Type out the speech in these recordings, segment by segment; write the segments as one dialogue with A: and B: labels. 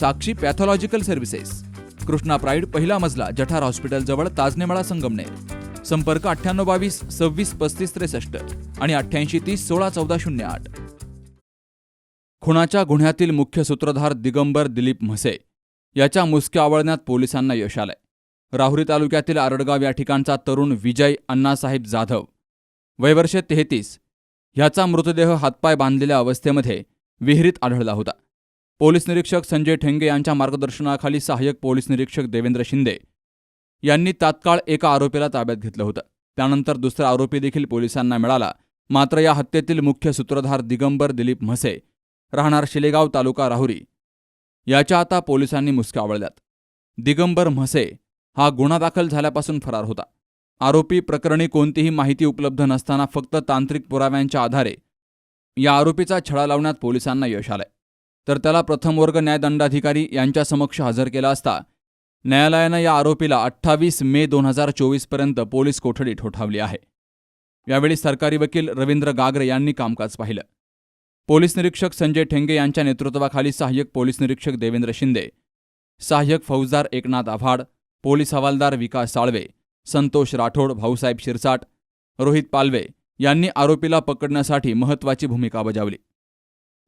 A: Sakshi pathological services Krishna pride पहिला मजला जठार हॉस्पिटलजवळ ताजनेमाळा संगमनेर. संपर्क अठ्ठ्याण्णव बावीस सव्वीस पस्तीस त्रेसष्ट आणि अठ्ठ्याऐंशी तीस सोळा चौदा शून्य आठ. खुनाच्या गुन्ह्यातील मुख्य सूत्रधार दिगंबर दिलीप म्हसे. याच्या मुसक्या आवळण्यात पोलिसांना यश आलंय. राहुरी तालुक्यातील आरडगाव या ठिकाणचा तरुण विजय अण्णासाहेब जाधव. वयवर्षे तेहतीस. ह्याचा मृतदेह हातपाय बांधलेल्या अवस्थेमध्ये विहिरीत आढळला होता. पोलीस निरीक्षक संजय ठेंगे यांच्या मार्गदर्शनाखाली सहाय्यक पोलीस निरीक्षक देवेंद्र शिंदे यांनी तात्काळ एका आरोपीला ताब्यात घेतलं होतं. त्यानंतर दुसरा आरोपी देखील पोलिसांना मिळाला. मात्र या हत्येतील मुख्य सूत्रधार दिगंबर दिलीप म्हसे राहणार शिलेगाव तालुका राहुरी. याच्या आता पोलिसांनी मुसक्या आवळल्यात. दिगंबर म्हसे हा गुन्हा दाखल झाल्यापासून फरार होता. आरोपी प्रकरणी कोणतीही माहिती उपलब्ध नसताना फक्त तांत्रिक पुराव्यांच्या आधारे या आरोपीचा छळा लावण्यात पोलिसांना यश आलंय. तर त्याला प्रथम वर्ग न्यायदंडाधिकारी यांच्या समक्ष हजर केला असता. न्यायालयानं या आरोपीला अठ्ठावीस मे दोन हजार चोवीसपर्यंत पोलीस कोठडी ठोठावली आहे. यावेळी सरकारी वकील रवींद्र गागरे यांनी कामकाज पाहिलं. पोलीस निरीक्षक संजय ठेंगे यांच्या नेतृत्वाखाली सहाय्यक पोलीस निरीक्षक देवेंद्र शिंदे सहाय्यक फौजदार एकनाथ आव्हाड पोलीस हवालदार विकास साळवे संतोष राठोड भाऊसाहेब शिरसाट रोहित पालवे यांनी आरोपीला पकडण्यासाठी महत्त्वाची भूमिका बजावली.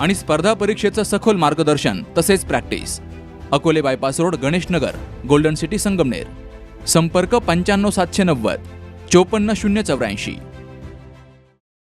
A: आणि स्पर्धा परीक्षेचं सखोल मार्गदर्शन तसेच practice. Akole bypass road Ganeshnagar Golden City Sangamner. संपर्क पंच्याण्णव सातशे नव्वद चोपन्न शून्य चौऱ्याऐंशी.